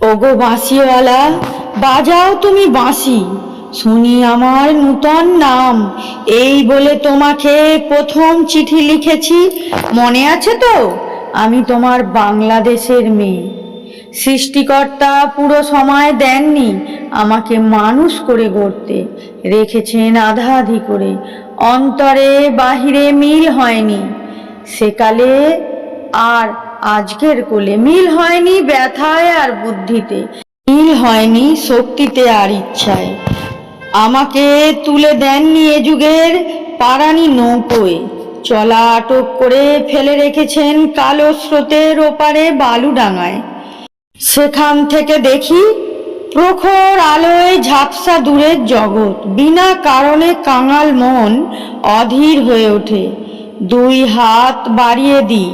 ওগো বাঁশিওয়ালা, বাজাও তুমি বাঁশি, শুনি আমার নূতন নাম। এই বলে তোমাকে প্রথম চিঠি লিখেছি। মনে আছে তো? আমি তোমার বাংলাদেশের মেয়ে। সৃষ্টিকর্তা পুরো সময় দেননি আমাকে মানুষ করে গড়তে। রেখেছেন আধা আধি করে। অন্তরে বাহিরে মিল হয়নি। সেকালে আর আজকের কোলে মিল হয়নি ব্যথায় আর বুদ্ধিতে। মিল হয়নি শক্তিতে আর ইচ্ছায়। আমাকে তুলে দেননি এ যুগের পারানি নৌকোয়। চলা আটক করে ফেলে রেখেছেন কালো স্রোতের ওপারে বালুডাঙায় সেখান থেকে দেখি প্রখর আলোয় ঝাপসা দূরের জগৎ। বিনা কারণে কাঙাল মন অধীর হয়ে ওঠে। দুই হাত বাড়িয়ে দিই।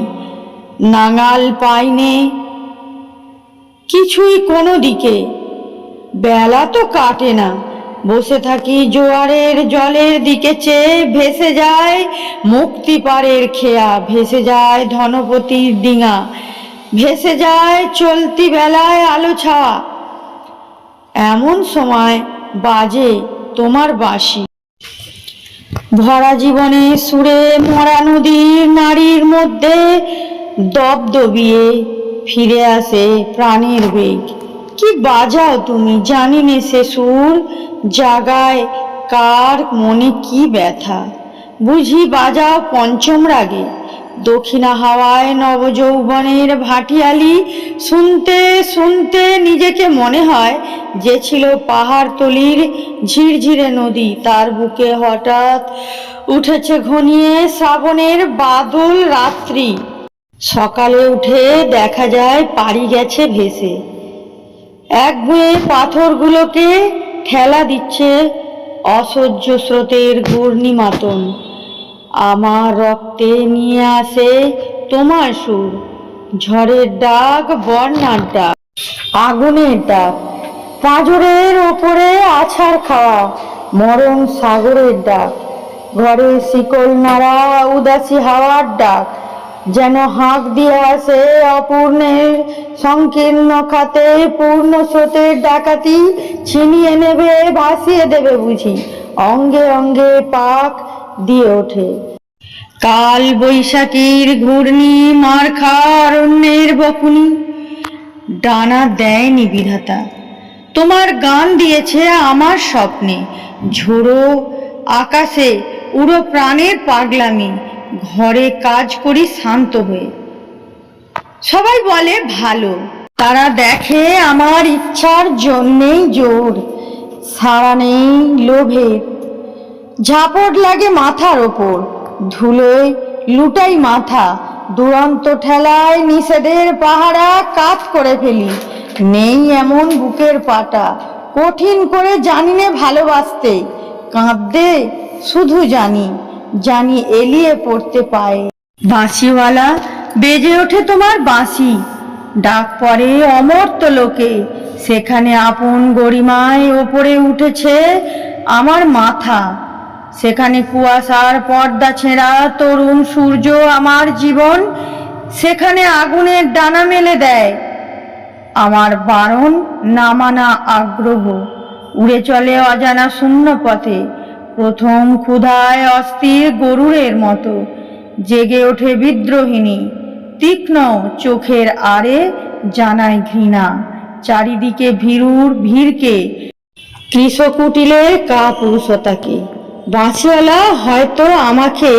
নাঙাল পাইনে। কিছুই কোনো দিকে, বেলা তো কাটে না। বসে থাকি জোয়ারের জলের দিকে, চেয়ে ভেসে যায় মুক্তিপাড়ের খেয়া। ভেসে যায় ধনপতির ডিঙা। ভেসে যায় চলতি বেলায় আলো ছাওয়া। এমন সময় বাজে তোমার বাসি ভরা জীবনে সুরে মরা নদীর নারীর মধ্যে দবদবিয়ে ফিরে আসে প্রাণের বেগ। কি বাজাও তুমি জানি নে সে সুর, জাগায় কার মনে কি ব্যথা। বুঝি বাজাও পঞ্চম রাগে, দক্ষিণা হাওয়ায় নবযৌবনের ভাটিয়ালি। শুনতে শুনতে নিজেকে মনে হয় যে ছিল পাহাড়তলির ঝিরঝিরে নদী। তার বুকে হঠাৎ উঠেছে ঘনিয়ে শ্রাবণের বাদল রাত্রি। সকালে উঠে দেখা যায় পাড়ি গেছে ভেসে। এক গুঁয়ে পাথরগুলোকে ঠেলা দিচ্ছে অসহ্য স্রোতের ঘূর্ণিমাতন। আমার রক্তে নিয়ে আসে তোমার সুর, ঝড়ের ডাক, বন্যার ডাক, আগুনের ডাক, পাঁজরের ওপরে আছাড় খাওয়া, মরণ সাগরের ডাক, ঘরে শিকল নাড়া উদাসী হাওয়ার ডাক যেন হাঁক দিয়ে আসে অপূর্ণের সংকীর্ণ খাতে পূর্ণ স্রোতের ডাকাতি, ছিনিয়ে নেবে, ভাসিয়ে দেবে বুঝি। অঙ্গে অঙ্গে পাক দিয়ে ওঠে। কাল বৈশাখীর ঘূর্ণি, মার অরণ্যের বকুনি। ডানা দেয়নি বিধাতা। তোমার গান দিয়েছে আমার স্বপ্নে। ঝোড়ো আকাশে উড়ো প্রাণের পাগলামি। ঘরে কাজ করি, শান্ত হয়ে সবাই বলে, ভালো। তারা দেখে, আমার ইচ্ছার জন্যেই জোর সারা নেই লোভের ঝাপট লাগে মাথার ওপর ধুলোয় লুটাই মাথা। দুরন্ত ঠেলায় নিষেধের পাহারা কাজ করে ফেলি। নেই এমন বুকের পাটা, কঠিন করে জানি নে ভালোবাসতে। কাঁদতে শুধু জানি জানি এলিয়ে পড়তে পায়। বাঁশিওয়ালা, বেজে ওঠে তোমার বাঁশি। ডাক পরে অমর্ত লোকে। সেখানে আপন গরিমায় ওপরে উঠেছে আমার মাথা। সেখানে কুয়াশার পর্দা ছেঁড়া তরুণ সূর্য আমার জীবন। সেখানে আগুনের ডানা মেলে দেয়। আমার বারণ না মানা আগ্রহ। উড়ে চলে অজানা শূন্য পথে প্রথম ক্ষুধায় অস্থির গরুরের মতো। জেগে ওঠে বিদ্রোহিণী। তীক্ষ্ণ চোখের আড়ে জানায় ঘৃণা। চারিদিকে ভীরুর ভিড়কে। কৃষকুটিলের কাপুরুষতাকে। বাঁশিওয়ালা, হয়তো আমাকে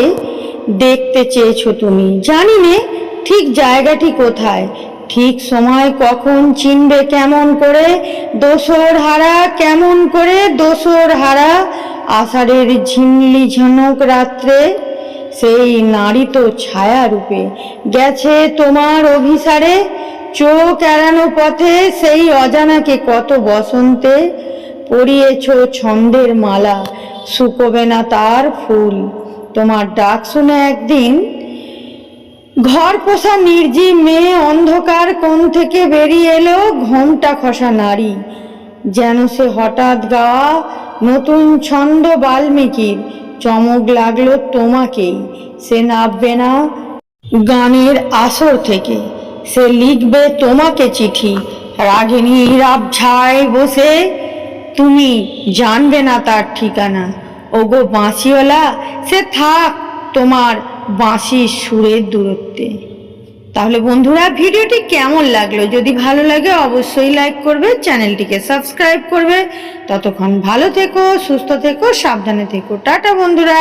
দেখতে চেয়েছো তুমি। জানি নে, ঠিক জায়গাটি কোথায়? ঠিক সময় কখন চিনবে কেমন করে? দোসর হারা কেমন করে? দোসর হারা আষাঢ়ের ঝিমলি ঝনক রাত্রে, সেই নারী তো ছায়া রূপে গেছে তোমার অভিসারে। চোখ এড়ানো পথে সেই অজানাকে কত বসন্তে পরিয়েছ ছন্দের মালা, শুকোবে না তার ফুল। তোমার ডাক শুনে একদিন ঘর পোষা নির্জীব মেয়ে অন্ধকার কোণ থেকে বেরিয়ে এলো ঘোমটা খসা নারী। যেন সে হঠাৎ গাওয়া নতুন ছন্দ বাল্মীকির, চমক লাগল তোমাকেই। সে নামবে না গানের আসর থেকে, সে লিখবে তোমাকে চিঠি। রাগিনীর আবঝায় বসে, তুমি জানবে না তার ঠিকানা। ওগো বাঁশিওয়ালা, সে থাক তোমার বাঁশির সুরের দূরত্বে। তাহলে বন্ধুরা, ভিডিওটি কেমন লাগল? যদি ভালো লাগে, অবশ্যই লাইক করবে, চ্যানেলটিকে সাবস্ক্রাইব করবে। ততক্ষণ ভালো থেকো, সুস্থ থেকো, সাবধানে থেকো। টাটা, বন্ধুরা।